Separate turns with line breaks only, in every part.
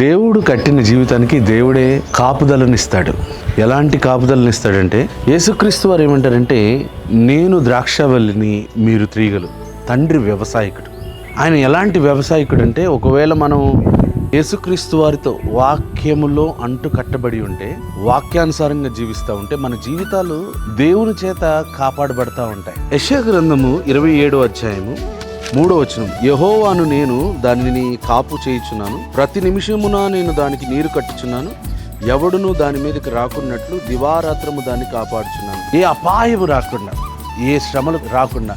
దేవుడు కట్టిన జీవితానికి దేవుడే కాపుదలనిస్తాడు. ఎలాంటి కాపుదలనిస్తాడంటే యేసుక్రీస్తు వారు ఏమంటారంటే నేను ద్రాక్షవల్లిని మీరు త్రీగలు తండ్రి వ్యవసాయకుడు. ఆయన ఎలాంటి వ్యవసాయకుడు అంటే ఒకవేళ మనం యేసుక్రీస్తు వారితో వాక్యములో అంటు కట్టబడి ఉంటే వాక్యానుసారంగా జీవిస్తూ ఉంటే మన జీవితాలు దేవుని చేత కాపాడబడతా ఉంటాయి. యశ గ్రంథము ఇరవై ఏడో అధ్యాయము మూడో వచనం. యహోవాను నేను దానిని కాపు చేయుచున్నాను. ప్రతి నిమిషమున నేను దానికి నీరు కట్టుచున్నాను. ఎవడును దాని మీదకి రాకున్నట్లు దివారాత్రము దాన్ని కాపాడుచున్నాను. ఏ అపాయము రాకుండా ఏ శ్రమలు రాకుండా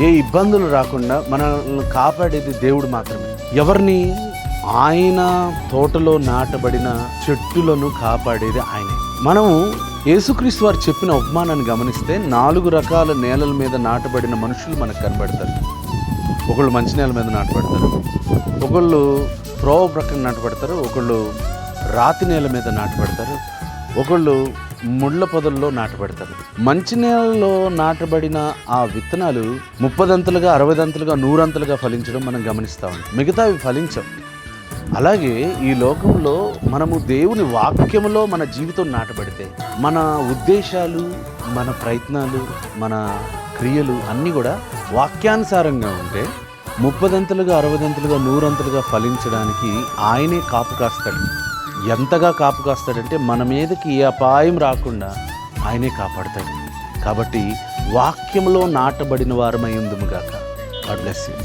ఏ ఇబ్బందులు రాకుండా మనల్ని కాపాడేది దేవుడు మాత్రమే. ఎవరిని? ఆయన తోటలో నాటబడిన చెట్టులను కాపాడేది ఆయనే. మనము యేసుక్రీస్తు వారు చెప్పిన ఉపమానాన్ని గమనిస్తే నాలుగు రకాల నేలల మీద నాటబడిన మనుషులు మనకు కనబడతారు. ఒకళ్ళు మంచి నేల మీద నాటబడతారు. ఒకళ్ళు త్రోవ ప్రక్కన నాటబడతారు. ఒకళ్ళు రాతి నేల మీద నాటబడతారు. ఒకళ్ళు ముళ్ళ పొదల్లో నాటబడతారు. మంచి నేలలో నాటబడిన ఆ విత్తనాలు ముప్పదంతలుగా అరవదంతలుగా నూరంతలుగా ఫలించడం మనం గమనిస్తా ఉంటాం మిగతావి ఫలించం అలాగే ఈ లోకంలో మనము దేవుని వాక్యంలో మన జీవితం నాటబడితే మన ఉద్దేశాలు మన ప్రయత్నాలు మన క్రియలు అన్నీ కూడా వాక్యానుసారంగా ఉంటే ముప్పదంతలుగా అరవదంతలుగా నూరంతలుగా ఫలించడానికి ఆయనే కాపు కాస్తాడు. ఎంతగా కాపు కాస్తాడంటే మన మీదకి ఏ అపాయం రాకుండా ఆయనే కాపాడతాడు. కాబట్టి వాక్యంలో నాటబడిన వారమై ఉందుముగాక గాడ్ బ్లెస్ యూ